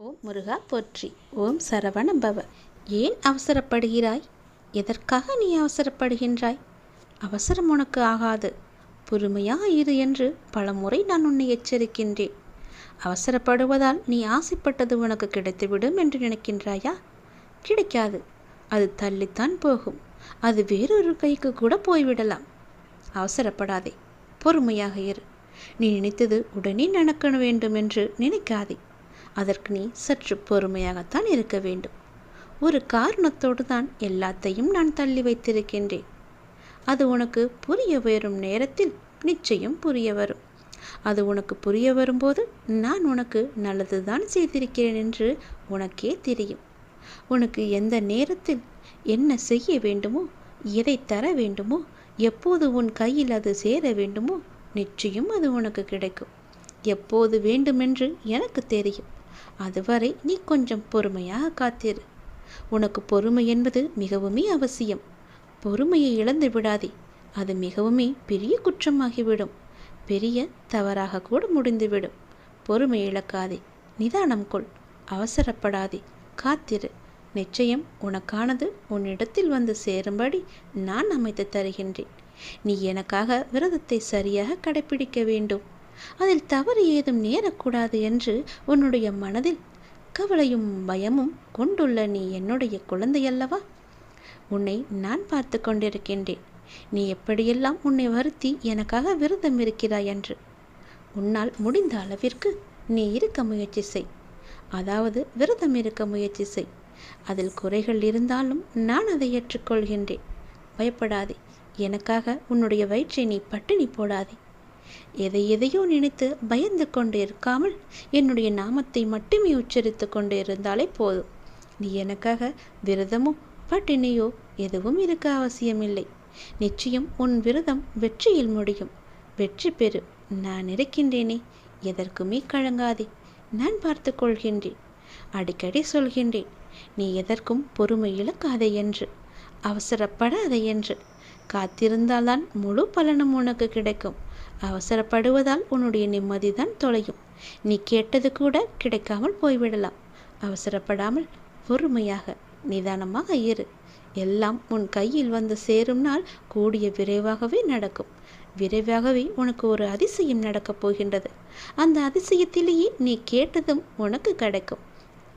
ஓம் முருகா போற்றி. ஓம் சரவண பவ ஏன் அவசரப்படுகிறாய்? எதற்காக நீ அவசரப்படுகின்றாய்? அவசரம் உனக்கு ஆகாது. பொறுமையாக இரு என்று பலமுறை நான் உன்னை எச்சரிக்கின்றேன். அவசரப்படுவதால் நீ ஆசைப்பட்டது உனக்கு கிடைத்துவிடும் என்று நினைக்கின்றாயா? கிடைக்காது. அது தள்ளித்தான் போகும். அது வேறொரு கைக்கு கூட போய்விடலாம். அவசரப்படாதே. பொறுமையாக இரு. நீ நினைத்தது உடனே நடக்க வேண்டும் என்று நினைக்காதே. அதற்கு நீ சற்று பொறுமையாகத்தான் இருக்க வேண்டும். ஒரு காரணத்தோடு தான் எல்லாத்தையும் நான் தள்ளி வைத்திருக்கின்றேன். அது உனக்கு புரிய வரும் நேரத்தில் நிச்சயம் புரிய வரும். அது உனக்கு புரிய வரும்போது நான் உனக்கு நல்லதுதான் செய்திருக்கிறேன் என்று உனக்கே தெரியும். உனக்கு எந்த நேரத்தில் என்ன செய்ய வேண்டுமோ எதை தர வேண்டுமோ எப்போது உன் கையில் அது சேர வேண்டுமோ நிச்சயம் அது உனக்கு கிடைக்கும். எப்போது வேண்டுமென்று எனக்கு தெரியும். அதுவரை நீ கொஞ்சம் பொறுமையாக காத்திரு. உனக்கு பொறுமை என்பது மிகவுமே அவசியம். பொறுமையை இழந்து விடாதே. அது மிகவுமே பெரிய குற்றமாகிவிடும். பெரிய தவறாக கூட முடிந்துவிடும். பொறுமை இழக்காதே. நிதானம் கொள். அவசரப்படாதே. காத்திரு. நிச்சயம் உனக்கானது உன்னிடத்தில் வந்து சேரும்படி நான் அமைத்து தருகின்றேன். நீ எனக்காக விரதத்தை சரியாக கடைபிடிக்க வேண்டும். அதில் தவறு ஏதும் நேரக்கூடாது என்று உன்னுடைய மனதில் கவலையும் பயமும் கொண்டுள்ள நீ என்னுடைய குழந்தையல்லவா? உன்னை நான் பார்த்து கொண்டிருக்கின்றேன். நீ எப்படியெல்லாம் உன்னை வருத்தி எனக்காக விரதம் இருக்கிறாய் என்று? உன்னால் முடிந்த அளவிற்கு நீ இருக்க முயற்சி செய். அதாவது விரதம் இருக்க முயற்சி செய். அதில் குறைகள் இருந்தாலும் நான் அதை ஏற்றுக்கொள்கின்றேன். பயப்படாதே. எனக்காக உன்னுடைய வயிற்றை நீ பட்டினி போடாதே. எதை எதையோ நினைத்து பயந்து கொண்டு இருக்காமல் என்னுடைய நாமத்தை மட்டுமே உச்சரித்து கொண்டு இருந்தாலே போதும். நீ எனக்காக விரதமோ பட்டினியோ எதுவும் இருக்க அவசியமில்லை. நிச்சயம் உன் விரதம் வெற்றியில் முடியும். வெற்றி பெறு. நான் இருக்கின்றேனே. எதற்குமே கழங்காதே நான் பார்த்து கொள்கின்றேன். அடிக்கடி சொல்கின்றேன். நீ எதற்கும் பொறுமை இழக்காதே என்று. அவசரப்படாதே என்று. காத்திருந்தால்தான் முழு பலனும் உனக்கு கிடைக்கும். அவசரப்படுவதால் உன்னுடைய நிம்மதி தான் தொலையும். நீ கேட்டது கூட கிடைக்காமல் போய்விடலாம். அவசரப்படாமல் பொறுமையாக நிதானமாக இரு. எல்லாம் உன் கையில் வந்து சேரும் நாள் கூடிய விரைவாகவே நடக்கும். விரைவாகவே உனக்கு ஒரு அதிசயம் நடக்கப் போகின்றது. அந்த அதிசயத்திலேயே நீ கேட்டதும் உனக்கு கிடைக்கும்.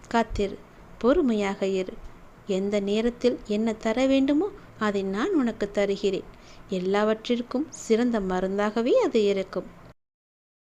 காத்திரு பொறுமையாக இரு. எந்த நேரத்தில் என்ன தர வேண்டுமோ அதை நான் உனக்கு தருகிறேன். எல்லாவற்றிற்கும் சிறந்த மருந்தாகவே அது இருக்கும்.